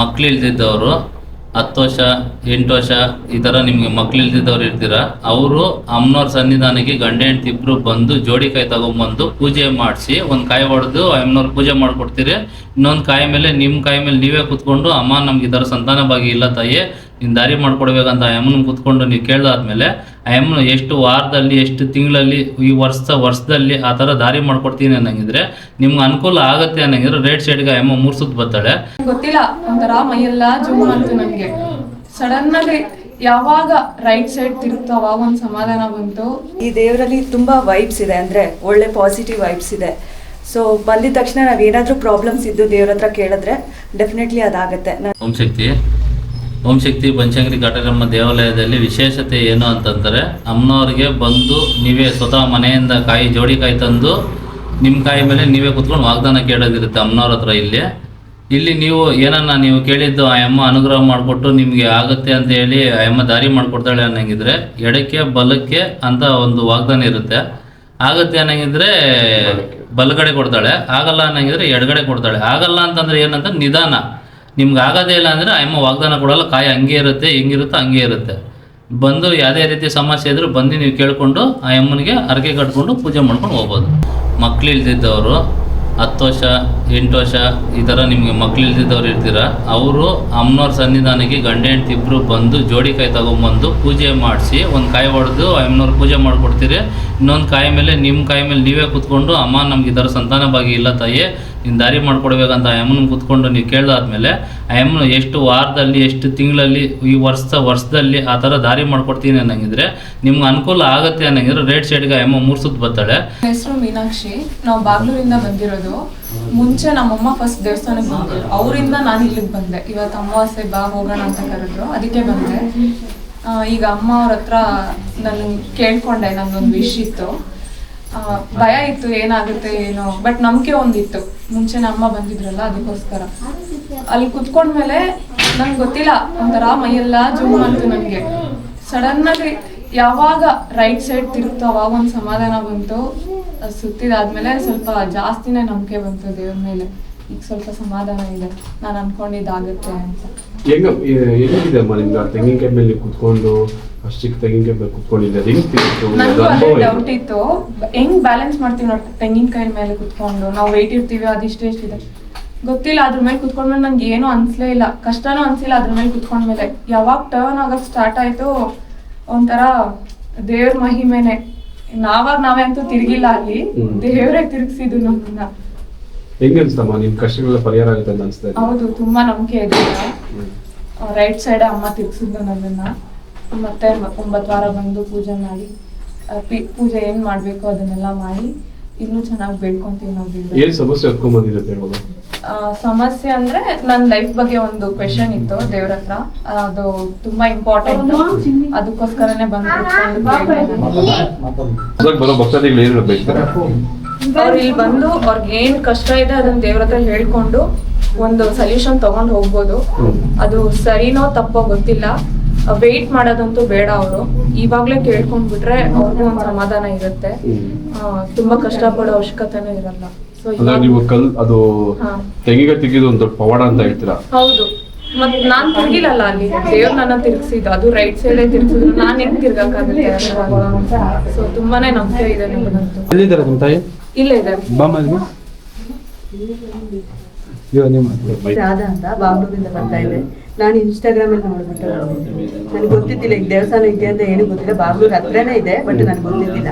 ಮಕ್ಳು ಇಲ್ದಿದ್ದವರು ಹತ್ತು ವರ್ಷ, ಎಂಟು ವರ್ಷ, ಈ ಥರ ನಿಮಗೆ ಮಕ್ಳು ಇಲ್ದಿದ್ದವ್ರು ಇರ್ತೀರ? ಅವರು ಅಮ್ಮನವ್ರ ಸನ್ನಿಧಾನಕ್ಕೆ ಗಂಡ, ಹೆಂಡತಿ ಇಬ್ರು ಬಂದು ಜೋಡಿ ಕಾಯಿ ತಗೊಂಡ್ಬಂದು ಪೂಜೆ ಮಾಡಿಸಿ, ಒಂದು ಕಾಯಿ ಹೊಡೆದು ಅಮ್ಮನವ್ರು ಪೂಜೆ ಮಾಡಿಕೊಡ್ತೀರಿ. ಇನ್ನೊಂದು ಕಾಯಿ ಮೇಲೆ ನಿಮ್ಮ ಕಾಯಿ ಮೇಲೆ ನೀವೇ ಕುತ್ಕೊಂಡು, ಅಮ್ಮ ನಮ್ಗೆ ಈ ಥರ ಸಂತಾನ ಭಾಗಿ ಇಲ್ಲ ತಾಯಿ, ನೀನು ದಾರಿ ಮಾಡ್ಕೊಡ್ಬೇಕಂತ ಅಮ್ಮನ ಕುತ್ಕೊಂಡು ನೀವು ಕೇಳಾದ್ಮೇಲೆ ಅಮ್ಮನ ಎಷ್ಟು ವಾರದಲ್ಲಿ ಎಷ್ಟು ತಿಂಗಳಲ್ಲಿ ಈ ವರ್ಷ ವರ್ಷದಲ್ಲಿ ಆ ಥರ ದಾರಿ ಮಾಡ್ಕೊಡ್ತೀನಿ ಅನ್ನಂಗಿದ್ರೆ ನಿಮ್ಗೆ ಅನುಕೂಲ ಆಗುತ್ತೆ ಅನ್ನಂಗಿದ್ರೆ ರೇಟ್ ಸೈಡ್ಗೆ ಆ ಅಮ್ಮ ಮೂರು ಸುತ್ತ ಬರ್ತಾಳೆ. ಗೊತ್ತಿಲ್ಲ ಒಂಥರ ಮೈಯೆಲ್ಲ ಜುಮ್ ಅಂತ ನನಗೆ. ಸಡನ್ ಆಗಿ ಯಾವಾಗ ರೈಟ್ ಸೈಡ್ ತಿರುತ್ತೋ ಅವಾಗ ಒಂದು ಸಮಾಧಾನ ಬಂತು. ಈ ದೇವರಲ್ಲಿ ತುಂಬ ವೈಬ್ಸ್ ಇದೆ ಅಂದರೆ ಒಳ್ಳೆ ಪಾಸಿಟಿವ್ ವೈಬ್ಸ್ ಇದೆ. ಸೊ ಬಂದಿದ ತಕ್ಷಣ ನಾವು ಏನಾದರೂ ಪ್ರಾಬ್ಲಮ್ಸ್ ಇದ್ದು ದೇವ್ರ ಹತ್ರ ಕೇಳಿದ್ರೆ ಡೆಫಿನೆಟ್ಲಿ ಅದಾಗತ್ತೆ. ನಾನು ಓಂ ಶಕ್ತಿ. ಓಂ ಶಕ್ತಿ ಪಂಚಂಗರಿ ಘಟರಮ್ಮ ದೇವಾಲಯದಲ್ಲಿ ವಿಶೇಷತೆ ಏನು ಅಂತಂದರೆ ಅಮ್ಮನವ್ರಿಗೆ ಬಂದು ನೀವೇ ಸ್ವತಃ ಮನೆಯಿಂದ ಕಾಯಿ ಜೋಡಿ ಕಾಯಿ ತಂದು ನಿಮ್ಮ ಕಾಯಿ ಮೇಲೆ ನೀವೇ ಕುತ್ಕೊಂಡು ವಾಗ್ದಾನ ಕೇಳೋದಿರುತ್ತೆ ಅಮ್ಮನವ್ರ ಹತ್ರ ಇಲ್ಲಿ. ಇಲ್ಲಿ ನೀವು ಏನನ್ನ ನೀವು ಕೇಳಿದ್ದು ಆ ಅಮ್ಮ ಅನುಗ್ರಹ ಮಾಡಿಕೊಟ್ಟು ನಿಮಗೆ ಆಗುತ್ತೆ ಅಂತ ಹೇಳಿ ಆ ಅಮ್ಮ ದಾರಿ ಮಾಡಿಕೊಡ್ತಾಳೆ ಅನ್ನಂಗಿದ್ರೆ ಎಡಕ್ಕೆ ಬಲಕ್ಕೆ ಅಂತ ಒಂದು ವಾಗ್ದಾನ ಇರುತ್ತೆ. ಆಗುತ್ತೆ ಅನ್ನಂಗಿದ್ರೆ ಬಲಗಡೆ ಕೊಡ್ತಾಳೆ, ಆಗಲ್ಲ ಅನ್ನಂಗಿದ್ರೆ ಎಡಗಡೆ ಕೊಡ್ತಾಳೆ. ಆಗಲ್ಲ ಅಂತಂದ್ರೆ ಏನಂತ? ನಿಧಾನ. ನಿಮ್ಗೆ ಆಗೋದೇ ಇಲ್ಲ ಅಂದರೆ ಆ ಅಮ್ಮ ವಾಗ್ದಾನ ಕೊಡಲ್ಲ, ಕಾಯಿ ಹಂಗೆ ಇರುತ್ತೆ, ಹೆಂಗಿರುತ್ತೋ ಹಂಗೆ ಇರುತ್ತೆ. ಬಂದು ಯಾವುದೇ ರೀತಿ ಸಮಸ್ಯೆ ಇದ್ದರೂ ಬಂದು ನೀವು ಕೇಳಿಕೊಂಡು ಆ ಅಮ್ಮನಿಗೆ ಹರಕೆ ಕಟ್ಕೊಂಡು ಪೂಜೆ ಮಾಡ್ಕೊಂಡು ಹೋಗ್ಬೋದು. ಮಕ್ಳು ಇಲ್ದಿದ್ದವರು, ಹತ್ತು ವರ್ಷ ಎಂಟು ವರ್ಷ ಈ ಥರ ನಿಮಗೆ ಮಕ್ಳು ಇಲ್ದಿದ್ದವ್ರು ಇರ್ತೀರ? ಅವರು ಅಮ್ಮನವ್ರ ಸನ್ನಿಧಾನಕ್ಕೆ ಗಂಡ, ಹೆಂಡ್ತಿ ಇಬ್ಬರು ಬಂದು ಜೋಡಿ ಕಾಯಿ ತಗೊಂಬಂದು ಪೂಜೆ ಮಾಡಿಸಿ, ಒಂದು ಕಾಯಿ ಹೊಡೆದು ಅಮ್ಮನವ್ರು ಪೂಜೆ ಮಾಡಿಕೊಡ್ತೀರಿ. ಇನ್ನೊಂದು ಕಾಯಿ ಮೇಲೆ ನಿಮ್ಮ ಕಾಯಿ ಮೇಲೆ ನೀವೇ ಕುತ್ಕೊಂಡು, ಅಮ್ಮ, ನಮ್ಗೆ ಇದರ ಸಂತಾನ ಭಾಗಿ ಇಲ್ಲ ತಾಯಿ, ನೀನು ದಾರಿ ಮಾಡ್ಕೊಡ್ಬೇಕಂತ ಅಮ್ಮನ ಕುತ್ಕೊಂಡು ನೀವು ಕೇಳ್ದಾದ್ಮೇಲೆ ಅಮ್ಮನ ಎಷ್ಟು ವಾರದಲ್ಲಿ, ಎಷ್ಟು ತಿಂಗಳಲ್ಲಿ, ಈ ವರ್ಷ, ವರ್ಷದಲ್ಲಿ ಆ ಥರ ದಾರಿ ಮಾಡ್ಕೊಡ್ತೀನಿ ಅನ್ನಂಗಿದ್ರೆ, ನಿಮ್ಗೆ ಅನುಕೂಲ ಆಗುತ್ತೆ ಅನ್ನಂಗಿದ್ರೆ ರೇಟ್ ಸೈಡ್ಗೆ ಆ ಅಮ್ಮ ಮೂರು ಸುತ್ತ ಬರ್ತಾಳೆ. ಹೆಸರು ಮೀನಾಕ್ಷಿ. ನಾವು ಬಾಗ್ಲೂರಿಂದ ಬಂದಿರೋದು. ಮುಂಚೆ ನಮ್ಮಮ್ಮ ಫಸ್ಟ್ ದೇವಸ್ಥಾನಕ್ಕೆ ಬಂದಿದ್ರು ಅವರಿಂದ ನಾನು ಇಲ್ಲಿಗೆ ಬಂದೆ. ಇವತ್ತು ಅಮಾವಾಸ್ಯೆ ಬಾ, ಹೋಗೋಣ ಅಂತ ಕರೆದ್ರು. ಅದಕ್ಕೆ ಬಂದೆ. ಈಗ ಅಮ್ಮ ಅವ್ರ ಹತ್ರ ನಾನು ಕೇಳ್ಕೊಂಡೆ ನಂದೊಂದು ವಿಶ್ ಇತ್ತು. ಭಯ ಇತ್ತು, ಏನಾಗುತ್ತೆ, ಏನೋ? ಬಟ್ ನಂಬಿಕೆ ಒಂದಿತ್ತು. ಮುಂಚೆ ಅಮ್ಮ ಬಂದಿದ್ರಲ್ಲ, ಅದಕ್ಕೋಸ್ಕರ. ಅಲ್ಲಿ ಕುತ್ಕೊಂಡ್ಮೇಲೆ ನಂಗೆ ಗೊತ್ತಿಲ್ಲ, ಒಂಥರ ಮೈಯೆಲ್ಲ ಜೂಮ್ ಅಂತು ನನಗೆ ಸಡನ್ನಾಗಿ ಯಾವಾಗ ರೈಟ್ ಸೈಡ್ ತಿರುತ್ತೋ ಅವಾಗ ಒಂದು ಸಮಾಧಾನ ಬಂತು. ಸುತ್ತಿದಾದ್ಮೇಲೆ ಸ್ವಲ್ಪ ಜಾಸ್ತಿನೇ ನಂಬಿಕೆ ಬಂತು ದೇವ್ರ ಮೇಲೆ. ಈಗ ಸ್ವಲ್ಪ ಸಮಾಧಾನ ಇದೆ. ನಾನು ಅನ್ಕೊಂಡಿದ್ದಾಗುತ್ತೆ ಅಂತ. ಹೆಂಗ ಹೆಂಗಿದೆ ನಿಮ್ಗೆ ತೆಂಗಿನಕಾಯಿ ಮೇಲೆ ಕುತ್ಕೊಂಡು ತೆಂಗಿನಕಾಯಿ ಮೇಲೆ ಕುತ್ಕೊಂಡಿದ್ದೆ ಹೆಂಗ್ ಡೌಟ್ ಇತ್ತು. ಹೆಂಗ್ ಬ್ಯಾಲೆನ್ಸ್ ಮಾಡ್ತೀವಿ ನೋಡಿ ತೆಂಗಿನಕಾಯಿ ಮೇಲೆ ಕುತ್ಕೊಂಡು? ನಾವು ವೆಯ್ಟ್ ಇರ್ತೀವಿ ಅದಿಷ್ಟು ಎಷ್ಟಿದೆ ಗೊತ್ತಿಲ್ಲ ಅದ್ರ ಮೇಲೆ ಕುತ್ಕೊಂಡ್ಮೇಲೆ ನಂಗೆ ಏನೂ ಅನ್ಸ್ಲೇ ಇಲ್ಲ. ಕಷ್ಟನೂ ಅನ್ಸಿಲ್ಲ ಅದ್ರ ಮೇಲೆ ಕುತ್ಕೊಂಡ್ಮೇಲೆ. ಯಾವಾಗ ಟರ್ನ್ ಆಗೋದು ಸ್ಟಾರ್ಟ್ ಆಯ್ತು ಒಂಥರ ದೇವ್ರ ಮಹಿಮೆನೆ. ನಾವಾಗ ನಾವೇ ಅಂತೂ ತಿರ್ಗಿಲ್ಲ ಅಲ್ಲಿ. ದೇವ್ರೆ ತಿರ್ಗಿಸಿದ್ದು ನಮ್ಮನ್ನ ಹೆಂಗ್ ಅನ್ಸ್ತಮ್ಮ ನಿಮ್ ಕಷ್ಟಗಳೆಲ್ಲ ಪರಿಹಾರ ಆಗುತ್ತೆ ಅಂತ ಅನ್ಸ್ತಾ ಇದೆ? ಹೌದು ತುಂಬಾ ನಂಬಿಕೆ ಇದೆ. ರೈಟ್ ಸೈಡ್ ಅಮ್ಮ ತಿರ್ಗಿಸಿದ್ದು ನನ್ನನ್ನ. ಮತ್ತೆ ಒಂಬತ್ತು ವಾರ ಬಂದು ಪೂಜೆ ಮಾಡಿ ಪೂಜೆ ಏನ್ ಮಾಡ್ಬೇಕು ಅದನ್ನೆಲ್ಲ ಮಾಡಿ ಇನ್ನೂ ಚೆನ್ನಾಗಿ ಬೇಡ್ಕೊಂತೀವಿ ನಾವು ಏನ್ ಸಮಸ್ಯೆ ಹತ್ಕೊಂಡ್ ಬಂದಿರುತ್ತೆ ಸಮಸ್ಯೆ ಅಂದ್ರೆ ನನ್ನ ಲೈಫ್ ಬಗ್ಗೆ ಒಂದು ಕ್ವೆಶನ್ ಇತ್ತು ದೇವ್ರ ಹತ್ರ. ಅದು ತುಂಬಾ ಇಂಪಾರ್ಟೆಂಟ್ ಅದಕ್ಕೋಸ್ಕರನೇ ಬಂದು ಅವ್ರು ಇಲ್ಲಿ ಬಂದು ಅವ್ರಿಗೆ ಏನ್ ಕಷ್ಟ ಇದೆ ಅದನ್ನ ದೇವ್ರ ಹತ್ರ ಹೇಳ್ಕೊಂಡು ಒಂದು ಸೊಲ್ಯೂಷನ್ ತಗೊಂಡ್ ಹೋಗ್ಬೋದು. ಅದು ಸರಿನೋ ತಪ್ಪೋ ಗೊತ್ತಿಲ್ಲ. ವೆಯ್ಟ್ ಮಾಡೋದಂತೂ ಬೇಡ ಅವರು. ಇವಾಗ್ಲೇ ಕೇಳ್ಕೊಂಡ್ಬಿಟ್ರೆ ಅವ್ರಿಗೂ ಒಂದು ಸಮಾಧಾನ ಇರುತ್ತೆ. ತುಂಬಾ ತುಂಬಾ ಕಷ್ಟಪಡೋ ಅವಶ್ಯಕತೆನೂ ಇರಲ್ಲ. ಸೊ ಅಂದ್ರೆ ನೀವು ಕಲ್ ಅದು ಹಾ. ತೆಂಗಿನಕಾಯಿ ತೆಗೆದು ಒಂದು ದೊಡ್ಡ ಪವಾಡ ಅಂತ ಹೇಳ್ತೀರಾ? ಹೌದು. ಮತ್ ನಾನ್ ತಿರ್ಗಿಲ್ಲಲ್ಲ ಅಲ್ಲಿ. ದೇವ್ರ ನನ್ನ ತಿರ್ಗಿಸಿದ್ದು. ಅದು ರೈಟ್ ಸೈಡ್ ತಿರ್ಗಿಸಿದ್ರು. ನಾನ್ ಹೆಂಗ್ ತಿರ್ಗಕ್ಕಾಗುತ್ತೆ ಸೊ ತುಂಬಾನೇ ನಂಬಿಕೆ ಇದೆ ನಮಗಂತೂ. ಎಲ್ಲಿದ್ದಾರೆ ನಿಮ್ಮ ತಾಯಿ? ಇಲ್ಲ ಇದೆ ನಿಮ್ಮ ರಾಧಾ ಅಂತ ಬಾಗ್ಲೂರಿಂದ ಬರ್ತಾ ಇದೆ. ನಾನು ಇನ್ಸ್ಟಾಗ್ರಾಮ್ ಅಲ್ಲಿ ನೋಡ್ಬಿಟ್ಟು ನನಗೆ ಗೊತ್ತಿದ್ದಿಲ್ಲ ಈಗ ದೇವಸ್ಥಾನ ಇದೆ ಅಂತ ಏನು ಗೊತ್ತಿಲ್ಲ. ಬಾಗ್ಲೂರ್ ಹತ್ರನೇ ಇದೆ ಬಟ್ ನನಗೆ ಗೊತ್ತಿದ್ದಿಲ್ಲ.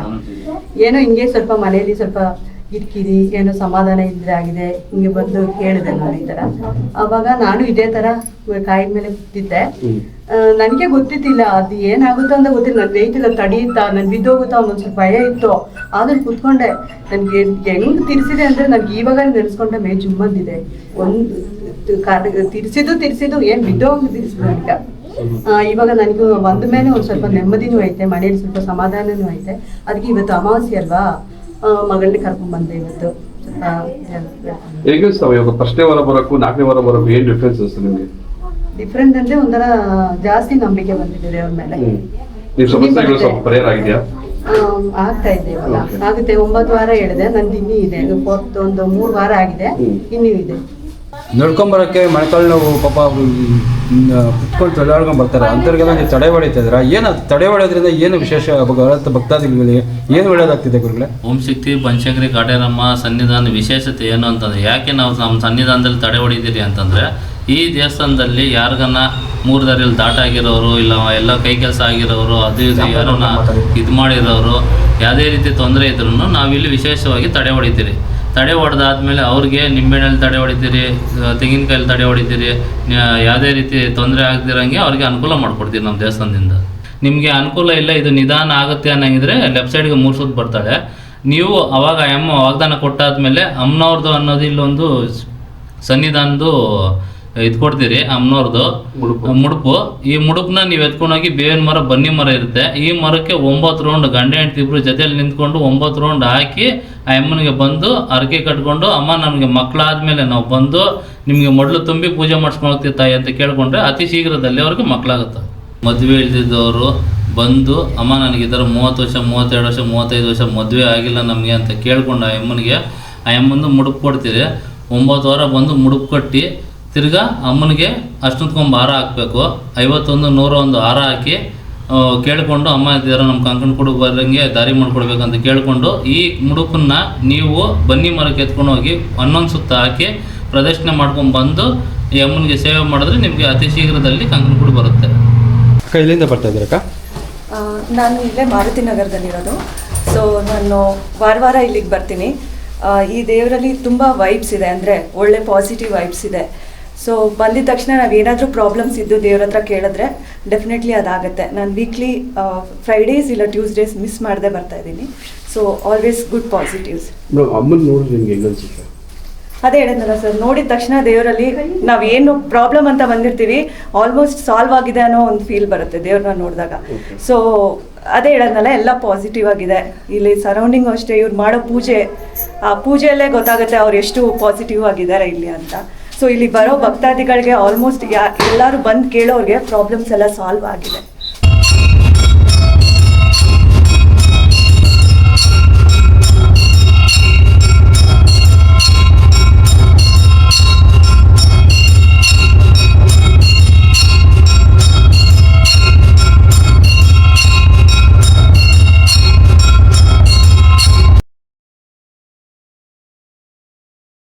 ಏನೋ ಹಿಂಗೆ ಸ್ವಲ್ಪ ಮನೆಯಲ್ಲಿ ಸ್ವಲ್ಪ ಇಟ್ಕಿರಿ ಏನೋ ಸಮಾಧಾನ ಇದ್ರೆ ಆಗಿದೆ ಹಿಂಗೆ ಬಂದು ಕೇಳಿದೆ ನಾನು ಈ ತರ ಅವಾಗ ನಾನು ಇದೇ ತರ ಕಾಯಿ ಮೇಲೆ ಕೂತಿದ್ದೆ. ನನಗೆ ಗೊತ್ತಿದ್ದಿಲ್ಲ ಅದು ಏನಾಗುತ್ತೋ ಅಂತ ಗೊತ್ತಿಲ್ಲ. ನನ್ನ ವೆಯ್ಟ್ ಇಲ್ಲ ತಡೆಯುತ್ತಾ ನಾನು ಬಿದ್ದೋಗುತ್ತಾ ಒಂದು ಸ್ವಲ್ಪ ಭಯ ಇತ್ತು. ಆದ್ರೆ ಕುತ್ಕೊಂಡೆ. ನನಗೆ ಹೆಂಗ್ ತಿರ್ಸಿದೆ ಅಂದ್ರೆ ನನಗೆ ಇವಾಗ ನೆನೆಸ್ಕೊಂಡೆ ಮೇ ಜುಮ್ ಬಂದಿದೆ ಒಂದು ತಿರ್ಸಿದ್ದು ತಿರ್ಸಿದ್ದು ಏನ್ ಬಿದ್ದೋಗಿ ತಿರ್ಸಿದ್ರು ಈಗ ಆ, ಇವಾಗ ನನಗೂ ಬಂದ ಮೇಲೆ ಒಂದು ಸ್ವಲ್ಪ ನೆಮ್ಮದಿನೂ ಐತೆ ಮನೇಲಿ ಸ್ವಲ್ಪ ಸಮಾಧಾನನೂ ಐತೆ. ಅದಕ್ಕೆ ಇವತ್ತು ಅಮಾವಾಸ್ಯೆ ಅಲ್ವಾ? ಮಗಳನ್ನ ಕರ್ಕೊಂಡ್ ಬಂದೆ ಇವತ್ತು. ಹೇಗೆ ಫಸ್ಟ್ನೇ ವಾರ ಬರೋಕ್ಕೂ ನಾಲ್ಕನೇ ವಾರ ಬರೋಕ್ಕೂ ಏನು ಡಿಫ್ರೆನ್ಸ್ ನಿಮ್ಗೆ? ಡಿಫ್ರೆಂಟ್ ಅಂದ್ರೆ ಒಂಥರ ಜಾಸ್ತಿ ನಂಬಿಕೆ ಬಂದಿದೆ ದೇವ್ರ ಮೇಲೆ. ಸಮಸ್ಯೆಗಳು ಸ್ವಲ್ಪ ಪರಿಹಾರ ಆಗಿದೆಯಾ? ಆಗ್ತಾ ಇದೆ ಇವಾಗ ಆಗುತ್ತೆ ಒಂಬತ್ತು ವಾರ ಹೇಳಿದೆ ನಂದು ಇನ್ನೂ ಇದೆ. ಫೋರ್ತ್ ಒಂದು ಮೂರು ವಾರ ಆಗಿದೆ. ಇನ್ನೂ ಇದೆ. ನಡ್ಕೊಂಬರೋಕ್ಕೆ ಮೊಣಕಾಲು ನೋವು ಪಾಪ ಕುತ್ಕೊಂಡು ತೊಳೆದಾಡ್ಕೊಂಡು ಬರ್ತಾರೆ. ಅಂಥವ್ರಿಗೆಲ್ಲ ನೀವು ತಡೆ ಹೊಡಿತಾ ಇದ್ರ ಏನು ತಡೆ ಹೊಡೆಯೋದ್ರಿಂದ ಏನು ವಿಶೇಷ? ಭಗವಂತ ಭಕ್ತಾದಿಗಳಿಗೆ ಏನು ಒಳ್ಳೇದಾಗ್ತಿದೆ ಗುರುಗಳೇ? ಓಂ ಶಕ್ತಿ ಬನಶಂಕರಿ ಕಾಟೇರಮ್ಮ ಸನ್ನಿಧಾನ ವಿಶೇಷತೆ ಏನು ಅಂತಂದ್ರೆ ಯಾಕೆ ನಾವು ನಮ್ಮ ಸನ್ನಿಧಾನದಲ್ಲಿ ತಡೆ ಹೊಡಿತೀರಿ ಅಂತಂದ್ರೆ ಈ ದೇವಸ್ಥಾನದಲ್ಲಿ ಯಾರಿಗನ್ನ ಮೂರು ದಾರಿಯಲ್ಲಿ ದಾಟ ಆಗಿರೋರು ಇಲ್ಲ ಎಲ್ಲ ಕೈ ಕೆಲಸ ಆಗಿರೋರು ಅದು ಇದು ಯಾರನ್ನ ಇದು ಮಾಡಿರೋರು ಯಾವುದೇ ರೀತಿ ತೊಂದರೆ ಇದ್ರೂ ನಾವಿಲ್ಲಿ ವಿಶೇಷವಾಗಿ ತಡೆ ಹೊಡಿತೀರಿ. ತಡೆ ಹೊಡೆದಾದ್ಮೇಲೆ ಅವ್ರಿಗೆ ನಿಂಬೆಹಣ್ಣಲ್ಲಿ ತಡೆ ಹೊಡಿತೀರಿ ತೆಂಗಿನಕಾಯಲ್ಲಿ ತಡೆ ಹೊಡಿತೀರಿ ಯಾವುದೇ ರೀತಿ ತೊಂದರೆ ಆಗದಿರಂಗೆ ಅವ್ರಿಗೆ ಅನುಕೂಲ ಮಾಡಿಕೊಡ್ತೀವಿ ನಮ್ಮ ದೇವಸ್ಥಾನದಿಂದ. ನಿಮಗೆ ಅನುಕೂಲ ಇಲ್ಲ ಇದು ನಿಧಾನ ಆಗುತ್ತೆ ಅನ್ನಂಗಿದ್ರೆ ಲೆಫ್ಟ್ ಸೈಡ್ಗೆ ಮೂರು ಸುತ್ತು ಬರ್ತಾಳೆ. ನೀವು ಅವಾಗ ಎಮ್ಮ ಅಮ್ಮ ವಾಗ್ದಾನ ಕೊಟ್ಟಾದ್ಮೇಲೆ ಅಮ್ಮನವ್ರದ್ದು ಅನ್ನೋದು ಇಲ್ಲೊಂದು ಸನ್ನಿಧಾನದ್ದು ಇದು ಕೊಡ್ತೀರಿ ಅಮ್ಮನವ್ರದ್ದು ಮುಡುಪು. ಈ ಮುಡುಪನ್ನ ನೀವು ಎತ್ಕೊಂಡೋಗಿ ಬೇವಿನ ಮರ ಬನ್ನಿ ಮರ ಇರುತ್ತೆ. ಈ ಮರಕ್ಕೆ ಒಂಬತ್ತು ರೌಂಡ್ ಗಂಡ ಹೆಂಡತಿ ಇಬ್ರು ಜೊತೆಯಲ್ಲಿ ನಿಂತ್ಕೊಂಡು ಒಂಬತ್ತು ರೌಂಡ್ ಹಾಕಿ ಆ ಅಮ್ಮನಿಗೆ ಬಂದು ಅರ್ಕೆ ಕಟ್ಕೊಂಡು ಅಮ್ಮ ನಮಗೆ ಮಕ್ಕಳಾದ್ಮೇಲೆ ನಾವು ಬಂದು ನಿಮಗೆ ಮೊದಲು ತುಂಬಿ ಪೂಜೆ ಮಾಡಿಸ್ಕೊಂಡು ತಾಯಿ ಅಂತ ಕೇಳ್ಕೊಂಡ್ರೆ ಅತಿ ಶೀಘ್ರದಲ್ಲಿ ಅವ್ರಿಗೆ ಮಕ್ಕಳಾಗುತ್ತೆ ಮದುವೆ ಇಲ್ದಿದ್ದವರು ಬಂದು ಅಮ್ಮ ನನಗೆ ಈ ಥರ ಮೂವತ್ತು ವರ್ಷ ಮೂವತ್ತೆರಡು ವರ್ಷ ಮೂವತ್ತೈದು ವರ್ಷ ಮದುವೆ ಆಗಿಲ್ಲ ನಮಗೆ ಅಂತ ಕೇಳ್ಕೊಂಡು ಆ ಅಮ್ಮನಿಗೆ ಆ ಅಮ್ಮಂದು ಮುಡುಪು ಕೊಡ್ತೀರಿ. ಒಂಬತ್ತು ವಾರ ಬಂದು ಮುಡುಪು ಕಟ್ಟಿ ತಿರ್ಗಾ ಅಮ್ಮನಿಗೆ ಅಷ್ಟೊತ್ಕೊಂಬ ಹಾರ ಹಾಕಬೇಕು. ಐವತ್ತೊಂದು ನೂರ ಒಂದು ಹಾರ ಹಾಕಿ ಕೇಳಿಕೊಂಡು ಕೇಳ್ಕೊಂಡು ಅಮ್ಮ ಇದ್ದೀರ ನಮ್ಮ ಕಂಕಣ ಕೊಡು ಬರಂಗೆ ದಾರಿ ಮಾಡಿಕೊಡ್ಬೇಕಂತ ಕೇಳಿಕೊಂಡು ಈ ಮುಡುಪನ್ನ ನೀವು ಬನ್ನಿ ಮರಕ್ಕೆ ಎತ್ಕೊಂಡು ಹೋಗಿ ಹನ್ನೊಂದು ಸುತ್ತ ಹಾಕಿ ಪ್ರದರ್ಶನ ಮಾಡ್ಕೊಂಡು ಬಂದು ಈ ಅಮ್ಮನಿಗೆ ಸೇವೆ ಮಾಡಿದ್ರೆ ನಿಮಗೆ ಅತಿ ಶೀಘ್ರದಲ್ಲಿ ಕಂಕಣ ಕೊಡು ಬರುತ್ತೆ. ಅಕ್ಕ ಇಲ್ಲಿಂದ ಬರ್ತಾ ಇದ್ದೀರಕ್ಕ ನಾನು ಇಲ್ಲೇ ಮಾರುತಿ ನಗರದಲ್ಲಿರೋದು. ಸೊ ನಾನು ವಾರ ವಾರ ಇಲ್ಲಿಗೆ ಬರ್ತೀನಿ. ಈ ದೇವರಲ್ಲಿ ತುಂಬ ವೈಬ್ಸ್ ಇದೆ ಅಂದರೆ ಒಳ್ಳೆ ಪಾಸಿಟಿವ್ ವೈಬ್ಸ್ ಇದೆ. ಸೊ ಬಂದಿದ ತಕ್ಷಣ ನಾವು ಏನಾದರೂ ಪ್ರಾಬ್ಲಮ್ಸ್ ಇದ್ದು ದೇವ್ರ ಹತ್ರ ಕೇಳಿದ್ರೆ ಡೆಫಿನೆಟ್ಲಿ ಅದಾಗುತ್ತೆ. ನಾನು ವೀಕ್ಲಿ ಫ್ರೈಡೇಸ್ ಇಲ್ಲ ಟ್ಯೂಸ್ಡೇಸ್ ಮಿಸ್ ಮಾಡದೆ ಬರ್ತಾ ಇದ್ದೀನಿ. ಸೊ ಆಲ್ವೇಸ್ ಗುಡ್ ಪಾಸಿಟಿವ್ಸ್ ಅದೇ ಹೇಳಿದ್ನಲ್ಲ ಸರ್ ನೋಡಿದ ತಕ್ಷಣ ದೇವರಲ್ಲಿ ನಾವು ಏನು ಪ್ರಾಬ್ಲಮ್ ಅಂತ ಬಂದಿರ್ತೀವಿ ಆಲ್ಮೋಸ್ಟ್ ಸಾಲ್ವ್ ಆಗಿದೆ ಅನ್ನೋ ಒಂದು ಫೀಲ್ ಬರುತ್ತೆ ದೇವ್ರನ್ನ ನೋಡಿದಾಗ. ಸೊ ಅದೇ ಹೇಳೋದ್ನಲ್ಲ ಎಲ್ಲ ಪಾಸಿಟಿವ್ ಆಗಿದೆ. ಇಲ್ಲಿ ಸರೌಂಡಿಂಗು ಅಷ್ಟೇ ಇವ್ರು ಮಾಡೋ ಪೂಜೆ ಆ ಪೂಜೆಯಲ್ಲೇ ಗೊತ್ತಾಗುತ್ತೆ ಅವ್ರು ಎಷ್ಟು ಪಾಸಿಟಿವ್ ಆಗಿದ್ದಾರೆ ಇಲ್ಲಿ ಅಂತ. ಸೊ ಇಲ್ಲಿ ಬರೋ ಭಕ್ತಾದಿಗಳಿಗೆ ಆಲ್ಮೋಸ್ಟ್ ಯಾ ಎಲ್ಲರೂ ಬಂದು ಕೇಳೋರಿಗೆ ಪ್ರಾಬ್ಲಮ್ಸ್ ಎಲ್ಲ ಸಾಲ್ವ್ ಆಗಿದೆ.